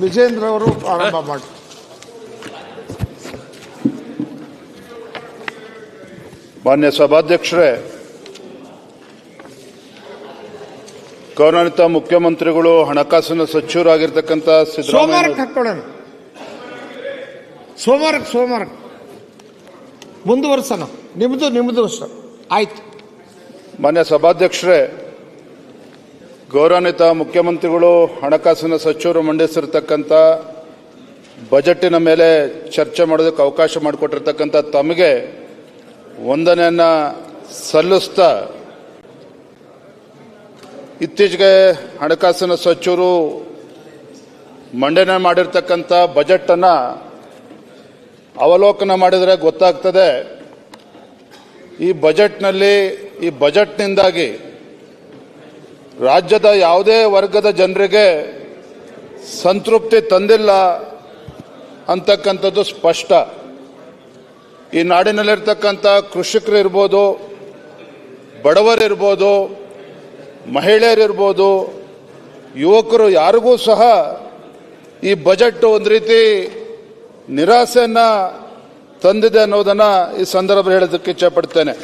ವಿಜೇಂದ್ರ ಅವರು ಆರಂಭ ಮಾಡಿ ಮಾನ್ಯ ಸಭಾಧ್ಯಕ್ಷರೇ ಗೌರವಾನ್ವಿತ ಮುಖ್ಯಮಂತ್ರಿಗಳು ಹಣಕಾಸಿನ ಸಚಿವರಾಗಿರ್ತಕ್ಕಂಥ ಸೋಮವಾರಕ್ಕೆ ಸಿದ್ದರಾಮಯ್ಯ ಹಾಕೊಳ್ಳೋಣ ಸೋಮವಾರಕ್ಕೆ ಸೋಮವಾರಕ್ಕೆ. ಮುಂದುವರ್ಸೋಣ. ನಿಮ್ಮದು ನಿಮ್ಮದು ಆಯ್ತು. ಮಾನ್ಯ ಸಭಾಧ್ಯಕ್ಷರೇ ಗೌರವಾನ್ವಿತ ಮುಖ್ಯಮಂತ್ರಿಗಳು, ಹಣಕಾಸಿನ ಸಚಿವರು ಮಂಡಿಸಿರ್ತಕ್ಕಂಥ ಬಜೆಟ್ಟಿನ ಮೇಲೆ ಚರ್ಚೆ ಮಾಡೋದಕ್ಕೆ ಅವಕಾಶ ಮಾಡಿಕೊಟ್ಟಿರ್ತಕ್ಕಂಥ ತಮಗೆ ವಂದನೆಯನ್ನ ಸಲ್ಲಿಸ್ತಾ ಇತ್ತೀಚೆಗೆ ಹಣಕಾಸಿನ ಸಚಿವರು ಮಂಡನೆ ಮಾಡಿರ್ತಕ್ಕಂಥ ಬಜೆಟನ್ನು ಅವಲೋಕನ ಮಾಡಿದರೆ ಗೊತ್ತಾಗ್ತದೆ. ಈ ಬಜೆಟ್ನಲ್ಲಿ, ಈ ಬಜೆಟ್ನಿಂದಾಗಿ ರಾಜ್ಯದ ಯಾವುದೇ ವರ್ಗದ ಜನರಿಗೆ ಸಂತೃಪ್ತಿ ತಂದಿಲ್ಲ ಅಂತಕ್ಕಂಥದ್ದು ಸ್ಪಷ್ಟ. ಈ ನಾಡಿನಲ್ಲಿರ್ತಕ್ಕಂಥ ಕೃಷಿಕರು ಇರ್ಬೋದು, ಬಡವರಿರ್ಬೋದು, ಮಹಿಳೆಯರಿರ್ಬೋದು, ಯುವಕರು ಯಾರಿಗೂ ಸಹ ಈ ಬಜೆಟ್ ಒಂದು ರೀತಿ ನಿರಾಸೆಯನ್ನು ತಂದಿದೆ ಅನ್ನೋದನ್ನು ಈ ಸಂದರ್ಭದಲ್ಲಿ ಹೇಳೋದಕ್ಕೆ ಇಚ್ಛಪಡ್ತೇನೆ.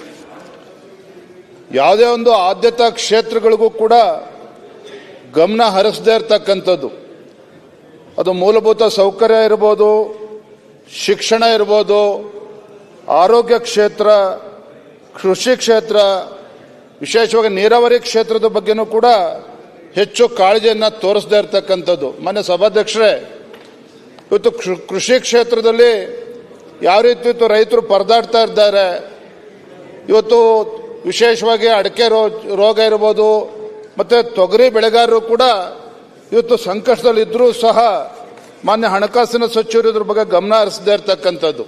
ಯಾವುದೇ ಒಂದು ಆದ್ಯತಾ ಕ್ಷೇತ್ರಗಳಿಗೂ ಕೂಡ ಗಮನ ಹರಿಸದೇ ಇರತಕ್ಕಂಥದ್ದು. ಅದು ಮೂಲಭೂತ ಸೌಕರ್ಯ ಇರ್ಬೋದು, ಶಿಕ್ಷಣ ಇರ್ಬೋದು, ಆರೋಗ್ಯ ಕ್ಷೇತ್ರ, ಕೃಷಿ ಕ್ಷೇತ್ರ, ವಿಶೇಷವಾಗಿ ನೀರಾವರಿ ಕ್ಷೇತ್ರದ ಬಗ್ಗೆನೂ ಕೂಡ ಹೆಚ್ಚು ಕಾಳಜಿಯನ್ನು ತೋರಿಸದೇ ಇರತಕ್ಕಂಥದ್ದು. ಮಾನ್ಯ ಸಭಾಧ್ಯಕ್ಷರೇ, ಇವತ್ತು ಕೃಷಿ ಕ್ಷೇತ್ರದಲ್ಲಿ ಯಾವ ರೀತಿ ಇವತ್ತು ರೈತರು ಪರದಾಡ್ತಾ ಇದ್ದಾರೆ, ಇವತ್ತು ವಿಶೇಷವಾಗಿ ಅಡಿಕೆ ರೋ, ರೋಗ ಇರ್ಬೋದು, ಮತ್ತು ತೊಗರಿ ಬೆಳೆಗಾರರು ಕೂಡ ಇವತ್ತು ಸಂಕಷ್ಟದಲ್ಲಿದ್ದರೂ ಸಹ ಮಾನ್ಯ ಹಣಕಾಸಿನ ಸಚಿವರು ಇದ್ರ ಬಗ್ಗೆ ಗಮನ ಹರಿಸದೇ ಇರತಕ್ಕಂಥದ್ದು.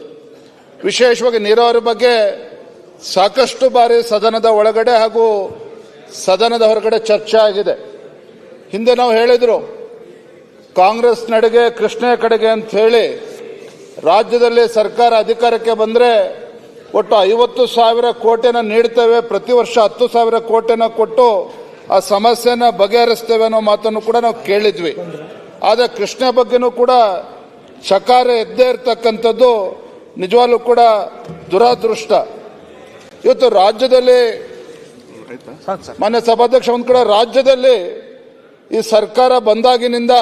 ವಿಶೇಷವಾಗಿ ನೀರಾವರಿ ಬಗ್ಗೆ ಸಾಕಷ್ಟು ಬಾರಿ ಸದನದ ಒಳಗಡೆ ಹಾಗೂ ಸದನದ ಹೊರಗಡೆ ಚರ್ಚೆ ಆಗಿದೆ. ಹಿಂದೆ ನಾವು ಹೇಳಿದ್ರು, ಕಾಂಗ್ರೆಸ್ ನಡೆಗೆ ಕೃಷ್ಣ ಕಡೆಗೆ ಅಂತ ಹೇಳಿ ರಾಜ್ಯದಲ್ಲಿ ಸರ್ಕಾರ ಅಧಿಕಾರಕ್ಕೆ ಬಂದರೆ ಒಟ್ಟು ಐವತ್ತು ಸಾವಿರ ಕೋಟಿನ ನೀಡ್ತೇವೆ. ಪ್ರತಿ ವರ್ಷ ಹತ್ತು ಸಾವಿರ ಕೋಟಿನ ಕೊಟ್ಟು ಆ ಸಮಸ್ಯೆನ ಬಗೆಹರಿಸ್ತೇವೆ ಅನ್ನೋ ಮಾತನ್ನು ಕೂಡ ನಾವು ಕೇಳಿದ್ವಿ. ಆದರೆ ಕೃಷ್ಣ ಬಗ್ಗೆನೂ ಕೂಡ ಚಕಾರ ಎದ್ದೇ ಇರತಕ್ಕಂಥದ್ದು ನಿಜವಾಗ್ಲೂ ಕೂಡ ದುರಾದೃಷ್ಟ. ಇವತ್ತು ರಾಜ್ಯದಲ್ಲಿ ಮಾನ್ಯ ಸಭಾಧ್ಯಕ್ಷ ಒಂದು ಕಡೆ ರಾಜ್ಯದಲ್ಲಿ ಈ ಸರ್ಕಾರ ಬಂದಾಗಿನಿಂದ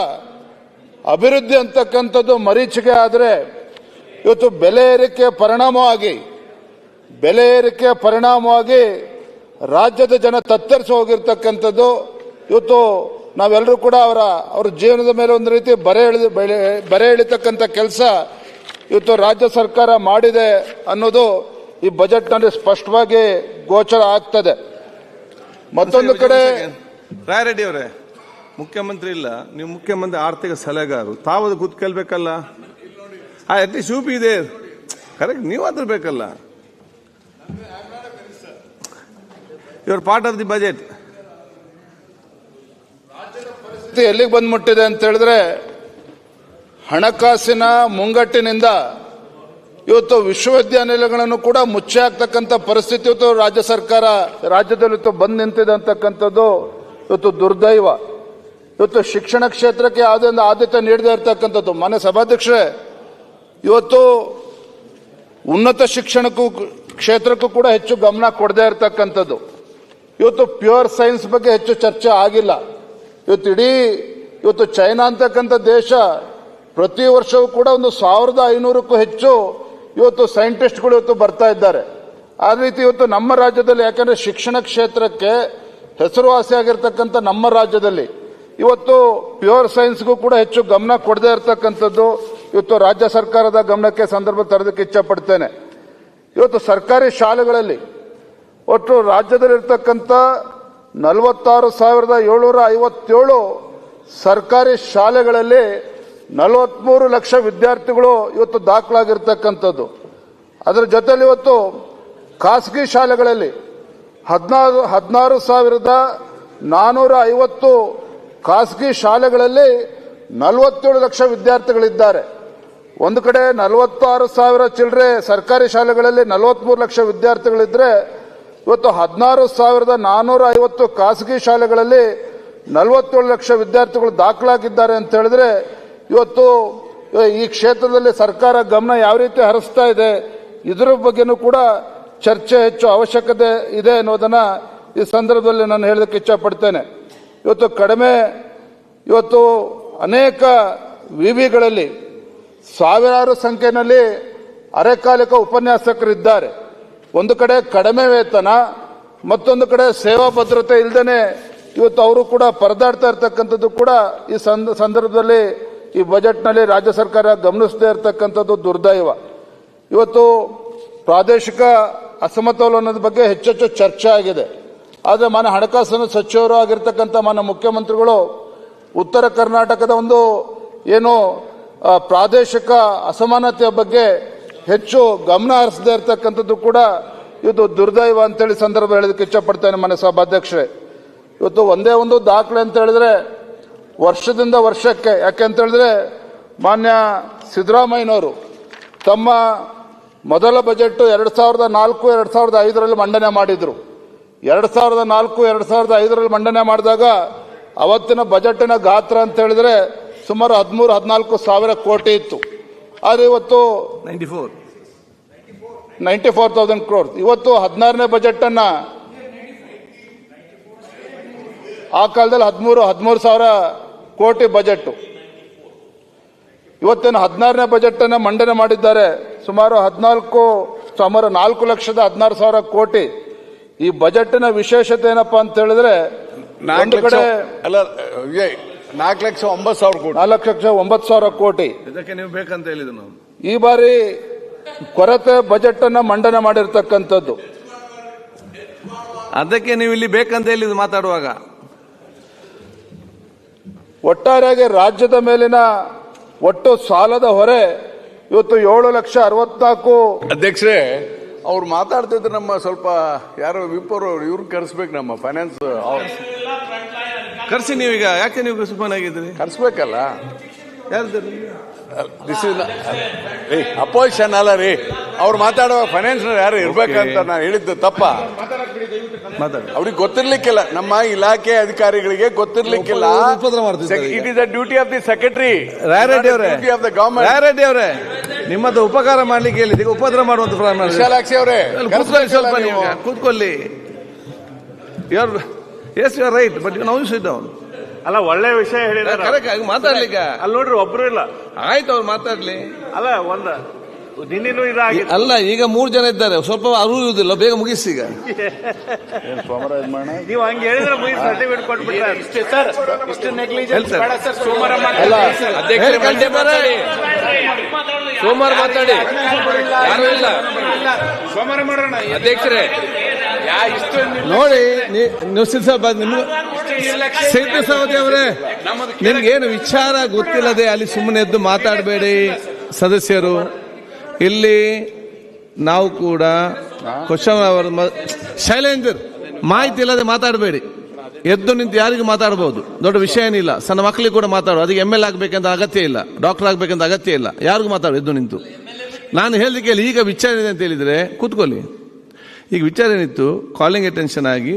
ಅಭಿವೃದ್ಧಿ ಅಂತಕ್ಕಂಥದ್ದು ಮರೀಚಿಕೆ ಆದರೆ ಇವತ್ತು ಬೆಲೆ ಏರಿಕೆ ಪರಿಣಾಮವಾಗಿ ಬೆಲೆ ಏರಿಕೆ ಪರಿಣಾಮವಾಗಿ ರಾಜ್ಯದ ಜನ ತತ್ತರಿಸಿ ಹೋಗಿರ್ತಕ್ಕಂಥದ್ದು. ಇವತ್ತು ನಾವೆಲ್ಲರೂ ಕೂಡ ಅವರ, ಅವ್ರ ಜೀವನದ ಮೇಲೆ ಒಂದು ರೀತಿ ಬರೆ ಎಳೆದು ಬರೆ ಎಳಿತಕ್ಕಂಥ ಕೆಲಸ ಇವತ್ತು ರಾಜ್ಯ ಸರ್ಕಾರ ಮಾಡಿದೆ ಅನ್ನೋದು ಈ ಬಜೆಟ್ನಲ್ಲಿ ಸ್ಪಷ್ಟವಾಗಿ ಗೋಚರ ಆಗ್ತದೆ. ಮತ್ತೊಂದು ಕಡೆ ರಾಯರೆಡ್ಡಿ ಅವರೇ, ಮುಖ್ಯಮಂತ್ರಿ ಇಲ್ಲ, ನೀವು ಮುಖ್ಯಮಂತ್ರಿ ಆರ್ಥಿಕ ಸಲಹೆಗಾರರು. ತಾವದು ಕೂತ್ಕೊಳ್ಬೇಕಲ್ಲ? ಆ ಅಟ್ಲೀಸ್ಟ್ ಯು ಇದೆ. ಕರೆಕ್ಟ್ ನೀವು ಅದ್ರ ಬೇಕಲ್ಲ. Your part of the budget ಎಲ್ಲಿಗೆ ಬಂದ್ಬಿಟ್ಟಿದೆ ಅಂತ ಹೇಳಿದ್ರೆ, ಹಣಕಾಸಿನ ಮುಂಗಟ್ಟಿನಿಂದ ಇವತ್ತು ವಿಶ್ವವಿದ್ಯಾನಿಲಯಗಳನ್ನು ಕೂಡ ಮುಚ್ಚೆ ಆಗ್ತಕ್ಕಂಥ ಪರಿಸ್ಥಿತಿ ಇವತ್ತು ರಾಜ್ಯ ಸರ್ಕಾರ ರಾಜ್ಯದಲ್ಲಿ ಇವತ್ತು ಬಂದ್ ನಿಂತಿದೆ ಅಂತಕ್ಕಂಥದ್ದು ಇವತ್ತು ದುರ್ದೈವ. ಇವತ್ತು ಶಿಕ್ಷಣ ಕ್ಷೇತ್ರಕ್ಕೆ ಯಾವುದೇ ಒಂದು ಆದ್ಯತೆ ನೀಡದೇ ಇರತಕ್ಕಂಥದ್ದು. ಮನೆ ಸಭಾಧ್ಯಕ್ಷರೇ, ಇವತ್ತು ಉನ್ನತ ಶಿಕ್ಷಣಕ್ಕೂ ಕ್ಷೇತ್ರಕ್ಕೂ ಕೂಡ ಹೆಚ್ಚು ಗಮನ ಕೊಡದೇ ಇರತಕ್ಕಂಥದ್ದು. ಇವತ್ತು ಪ್ಯೂರ್ ಸೈನ್ಸ್ ಬಗ್ಗೆ ಹೆಚ್ಚು ಚರ್ಚೆ ಆಗಿಲ್ಲ. ಇವತ್ತು ಇಡೀ, ಇವತ್ತು ಚೈನಾ ಅಂತಕ್ಕಂಥ ದೇಶ ಪ್ರತಿ ವರ್ಷವೂ ಕೂಡ ಒಂದು ಸಾವಿರದ ಐನೂರಕ್ಕೂ ಹೆಚ್ಚು ಇವತ್ತು ಸೈಂಟಿಸ್ಟ್ಗಳು ಇವತ್ತು ಬರ್ತಾ ಇದ್ದಾರೆ. ಆ ರೀತಿ ಇವತ್ತು ನಮ್ಮ ರಾಜ್ಯದಲ್ಲಿ, ಯಾಕಂದ್ರೆ ಶಿಕ್ಷಣ ಕ್ಷೇತ್ರಕ್ಕೆ ಹೆಸರುವಾಸಿಯಾಗಿರ್ತಕ್ಕಂಥ ನಮ್ಮ ರಾಜ್ಯದಲ್ಲಿ, ಇವತ್ತು ಪ್ಯೂರ್ ಸೈನ್ಸ್ಗೂ ಕೂಡ ಹೆಚ್ಚು ಗಮನ ಕೊಡದೇ ಇರತಕ್ಕಂಥದ್ದು ಇವತ್ತು ರಾಜ್ಯ ಸರ್ಕಾರದ ಗಮನಕ್ಕೆ ಸಂದರ್ಭ ತರೋದಕ್ಕೆ ಇಚ್ಛಪಡ್ತೇನೆ ಇವತ್ತು ಸರ್ಕಾರಿ ಶಾಲೆಗಳಲ್ಲಿ ಒಟ್ಟು ರಾಜ್ಯದಲ್ಲಿರ್ತಕ್ಕಂಥ ನಲವತ್ತಾರು ಸಾವಿರದ ಏಳ್ನೂರ ಐವತ್ತೇಳು ಸರ್ಕಾರಿ ಶಾಲೆಗಳಲ್ಲಿ ನಲವತ್ಮೂರು ಲಕ್ಷ ವಿದ್ಯಾರ್ಥಿಗಳು ಇವತ್ತು ದಾಖಲಾಗಿರ್ತಕ್ಕಂಥದ್ದು. ಅದರ ಜೊತೆಯಲ್ಲಿ ಇವತ್ತು ಖಾಸಗಿ ಶಾಲೆಗಳಲ್ಲಿ ಹದಿನಾರು ಹದಿನಾರು ಸಾವಿರದ ನಾನ್ನೂರ ಐವತ್ತು ಖಾಸಗಿ ಶಾಲೆಗಳಲ್ಲಿ ನಲವತ್ತೇಳು ಲಕ್ಷ ವಿದ್ಯಾರ್ಥಿಗಳಿದ್ದಾರೆ. ಒಂದು ಕಡೆ ನಲವತ್ತಾರು ಸಾವಿರ ಚಿಲ್ಲರೆ ಸರ್ಕಾರಿ ಶಾಲೆಗಳಲ್ಲಿ ನಲವತ್ಮೂರು ಲಕ್ಷ ವಿದ್ಯಾರ್ಥಿಗಳಿದ್ರೆ ಇವತ್ತು ಹದಿನಾರು ಸಾವಿರದ ನಾನೂರ ಐವತ್ತು ಖಾಸಗಿ ಶಾಲೆಗಳಲ್ಲಿ ನಲವತ್ತೇಳು ಲಕ್ಷ ವಿದ್ಯಾರ್ಥಿಗಳು ದಾಖಲಾಗಿದ್ದಾರೆ ಅಂತ ಹೇಳಿದ್ರೆ ಇವತ್ತು ಈ ಕ್ಷೇತ್ರದಲ್ಲಿ ಸರ್ಕಾರ ಗಮನ ಯಾವ ರೀತಿ ಹರಿಸ್ತಾ ಇದೆ, ಇದರ ಬಗ್ಗೆನೂ ಕೂಡ ಚರ್ಚೆ ಹೆಚ್ಚು ಅವಶ್ಯಕತೆ ಇದೆ ಅನ್ನೋದನ್ನು ಈ ಸಂದರ್ಭದಲ್ಲಿ ನಾನು ಹೇಳೋದಕ್ಕೆ ಇಚ್ಛಪಡ್ತೇನೆ. ಇವತ್ತು ಕಡಿಮೆ, ಇವತ್ತು ಅನೇಕ ವಿವಿಗಳಲ್ಲಿ ಸಾವಿರಾರು ಸಂಖ್ಯೆಯಲ್ಲಿ ಅರೆಕಾಲಿಕ ಉಪನ್ಯಾಸಕರಿದ್ದಾರೆ. ಒಂದು ಕಡೆ ಕಡಿಮೆ ವೇತನ, ಮತ್ತೊಂದು ಕಡೆ ಸೇವಾ ಭದ್ರತೆ ಇಲ್ಲದೇನೆ ಇವತ್ತು ಅವರು ಕೂಡ ಪರದಾಡ್ತಾ ಇರ್ತಕ್ಕಂಥದ್ದು ಕೂಡ ಈ ಸಂದ- ಸಂದರ್ಭದಲ್ಲಿ ಈ ಬಜೆಟ್ನಲ್ಲಿ ರಾಜ್ಯ ಸರ್ಕಾರ ಗಮನಿಸದೇ ಇರತಕ್ಕಂಥದ್ದು ದುರ್ದೈವ. ಇವತ್ತು ಪ್ರಾದೇಶಿಕ ಅಸಮತೋಲನದ ಬಗ್ಗೆ ಹೆಚ್ಚೆಚ್ಚು ಚರ್ಚೆ ಆಗಿದೆ. ಆದರೆ ಮನ ಹಣಕಾಸಿನ ಸಚಿವರು ಆಗಿರ್ತಕ್ಕಂಥ ಮಾನ್ಯ ಮುಖ್ಯಮಂತ್ರಿಗಳು ಉತ್ತರ ಕರ್ನಾಟಕದ ಒಂದು ಏನು ಪ್ರಾದೇಶಿಕ ಅಸಮಾನತೆಯ ಬಗ್ಗೆ ಹೆಚ್ಚು ಗಮನ ಹರಿಸದೇ ಇರತಕ್ಕಂಥದ್ದು ಕೂಡ ಇದು ದುರ್ದೈವ ಅಂತೇಳಿ ಸಂದರ್ಭ ಹೇಳೋದಕ್ಕೆ ಇಚ್ಛಪಡ್ತೇನೆ ಮನೆ ಸಭಾಧ್ಯಕ್ಷರೇ ಇವತ್ತು ಒಂದೇ ಒಂದು ದಾಖಲೆ ಅಂತ ಹೇಳಿದ್ರೆ ವರ್ಷದಿಂದ ವರ್ಷಕ್ಕೆ. ಯಾಕೆ ಅಂತ ಹೇಳಿದ್ರೆ ಮಾನ್ಯ ಸಿದ್ದರಾಮಯ್ಯನವರು ತಮ್ಮ ಮೊದಲ ಬಜೆಟ್ ಎರಡು ಸಾವಿರದ ನಾಲ್ಕು, ಎರಡು ಸಾವಿರದ ಐದರಲ್ಲಿ ಮಂಡನೆ ಮಾಡಿದ್ರು. ಎರಡು ಸಾವಿರದ ನಾಲ್ಕು, ಎರಡು ಸಾವಿರದ ಐದರಲ್ಲಿ ಮಂಡನೆ ಮಾಡಿದಾಗ ಅವತ್ತಿನ ಬಜೆಟಿನ ಗಾತ್ರ ಅಂತ ಹೇಳಿದ್ರೆ ಸುಮಾರು ಹದಿಮೂರು, ಹದಿನಾಲ್ಕು ಸಾವಿರ ಕೋಟಿ ಇತ್ತು. ಆದರೆ ಇವತ್ತು ninety four ninety four thousand crore ಇವತ್ತು ಹದಿನಾರನೇ ಬಜೆಟ್ ಅನ್ನ ಆ ಕಾಲದಲ್ಲಿ ಹದಿಮೂರು ಹದಿಮೂರು ಸಾವಿರ ಕೋಟಿ ಬಜೆಟ್ ಇವತ್ತೇನು ಹದಿನಾರನೇ ಬಜೆಟ್ ಅನ್ನ ಮಂಡನೆ ಮಾಡಿದ್ದಾರೆ. ಸುಮಾರು ಹದಿನಾಲ್ಕು ಸುಮಾರು ನಾಲ್ಕು ಲಕ್ಷದ ಹದಿನಾರು ಸಾವಿರ ಕೋಟಿ. ಈ ಬಜೆಟ್ನ ವಿಶೇಷತೆ ಏನಪ್ಪಾ ಅಂತ ಹೇಳಿದ್ರೆ ಒಂದು ಕಡೆ ಅಲ್ಲ ನಾಲ್ಕು ಲಕ್ಷ ಒಂಬತ್ತು ಸಾವಿರ ಕೋಟಿ. ನಾಲ್ಕು ಲಕ್ಷ ಒಂಬತ್ತು ಸಾವಿರ ಕೋಟಿ. ಇದಕ್ಕೆ ನೀವು ಬೇಕಂತ ಹೇಳಿದ್ರು ನಾವು ಈ ಬಾರಿ ಕೊರತೆ ಬಜೆಟ್ ಅನ್ನ ಮಂಡನೆ ಮಾಡಿರ್ತಕ್ಕಂಥದ್ದು. ಅದಕ್ಕೆ ನೀವು ಇಲ್ಲಿ ಬೇಕಂತ ಹೇಳಿದ್ರು ಮಾತಾಡುವಾಗ. ಒಟ್ಟಾರೆಯಾಗಿ ರಾಜ್ಯದ ಮೇಲಿನ ಒಟ್ಟು ಸಾಲದ ಹೊರೆ ಇವತ್ತು ಏಳು ಲಕ್ಷ ಅರವತ್ನಾಲ್ಕು. ಅಧ್ಯಕ್ಷರೇ ಅವ್ರು ಮಾತಾಡ್ತಿದ್ರು ನಮ್ಮ ಸ್ವಲ್ಪ ಯಾರೋ ವಿಪ್ಪರು ಇವ್ರನ್ನ ಕರೆಸ್ಬೇಕು ನಮ್ಮ ಫೈನಾನ್ಸ್ ಕರ್ಸಿ ನೀವೀಗ ಯಾಕೆ ನೀವು ಸುಮ್ಮನೆ ಆಗಿದ್ರಿ ಕರೆಸ್ಬೇಕಲ್ಲ. ಯಾರ್ದು ದಿಸ್ ಇಸ್ ರೀ ಅಪೋಸಿಷನ್ ಅಲ್ಲ ರೀ. ಅವ್ರು ಮಾತಾಡುವಾಗ ಫೈನಾನ್ಸ್ ಯಾರು ಇರ್ಬೇಕಂತ ನಾನು ಹೇಳಿದ್ದು ತಪ್ಪ. ಮಾತಾಡಿ. ಅವ್ರಿಗೆ ಗೊತ್ತಿರ್ಲಿಕ್ಕಿಲ್ಲ. ನಮ್ಮ ಇಲಾಖೆ ಅಧಿಕಾರಿಗಳಿಗೆ ಗೊತ್ತಿರ್ಲಿಕ್ಕಿಲ್ಲ. ಉಪ- ಉಪದ್ರ ಮಾಡ್ತಿದ್ದಾರೆ ಈಗ. It is the duty of the secretary Rayareddy ಅವರೇ. Duty of the government Rayareddy ಅವರೇ ನಿಮ್ಮದು ಉಪಕಾರ ಮಾಡ್ಲಿಕ್ಕೆ ಹೇಳಿದ್ದೀಗ ಉಪದ್ರ ಮಾಡುವಂತ. ವಿಶಾಲಾಕ್ಷಿ ಅವರೇ ಕೂತ್ಕೊಳ್ಳಿ ಸ್ವಲ್ಪ ನೀವು. ಕೂತ್ಕೊಳ್ಳಿ. Yeah yes you are right but you now sit down ಅಲ್ಲ ಒಳ್ಳೆ ವಿಷಯ ಹೇಳಿದಾರೆ. ಕರೆಕ್ಟ್ ಮಾತಾಡ್ಲಿಕ್ಕೆ. ಅಲ್ಲಿ ನೋಡ್ರಿ ಒಬ್ರು ಇಲ್ಲ. ಆಯ್ತು ಅವ್ರು ಮಾತಾಡ್ಲಿ. ಅಲ್ಲ ಒಂದ ನಿನ್ನೇನು ಇದಾಗಿ ಅಲ್ಲ ಈಗ ಮೂರು ಜನ ಇದ್ದಾರೆ ಸ್ವಲ್ಪ ಅರಿವು ಇರುವುದಿಲ್ಲ ಬೇಗ ಮುಗಿಸಿ ಈಗ. ನೀವು ಹಂಗೆ ಹೇಳಿದ್ರೆ ಮುಗಿಸಿ ಸರ್ಟಿಫಿಕೇಟ್ ಕೊಟ್ಬಿಟ್ರೆ ಅಲ್ಲ ಅಧ್ಯಕ್ಷರು ಮಂಡ್ಯ ಮಾತಾಡಿ. ಸೋಮವಾರ ಮಾತಾಡಿ. ಯಾರು ಇಲ್ಲ. ಅಧ್ಯಕ್ಷರೇ. ನೋಡಿ ನೀವು ನಿಮ್ಗೆ ಸಿದ್ಧ ಸೌದಿ ಅವರೇ, ನಿಮ್ಗೇನು ವಿಚಾರ ಗೊತ್ತಿಲ್ಲದೆ ಅಲ್ಲಿ ಸುಮ್ಮನೆ ಎದ್ದು ಮಾತಾಡಬೇಡಿ ಸದಸ್ಯರು. ಇಲ್ಲಿ ನಾವು ಕೂಡ ಕ್ವಶನ್ ಅವರ ಶೈಲೇಂದರ್ ಮಾಹಿತಿ ಇಲ್ಲದೆ ಮಾತಾಡಬೇಡಿ. ಎದ್ದು ನಿಂತು ಯಾರಿಗೂ ಮಾತಾಡಬಹುದು ದೊಡ್ಡ ವಿಷಯ ಏನಿಲ್ಲ. ಸಣ್ಣ ಮಕ್ಕಳಿಗೆ ಕೂಡ ಮಾತಾಡೋ. ಅದಕ್ಕೆ ಎಂ ಎಲ್ ಆಗಬೇಕಂತ ಅಗತ್ಯ ಇಲ್ಲ. ಡಾಕ್ಟರ್ ಆಗಬೇಕಂತ ಅಗತ್ಯ ಇಲ್ಲ. ಯಾರಿಗೂ ಮಾತಾಡೋ, ಎದ್ದು ನಿಂತು. ನಾನು ಹೇಳಲಿಕ್ಕೆ ಈಗ ವಿಚಾರ ಇದೆ ಅಂತ ಹೇಳಿದರೆ, ಕೂತ್ಕೊಳ್ಳಿ. ಈಗ ವಿಚಾರ ಏನಿತ್ತು ಕಾಲಿಂಗ್ ಅಟೆನ್ಷನ್ ಆಗಿ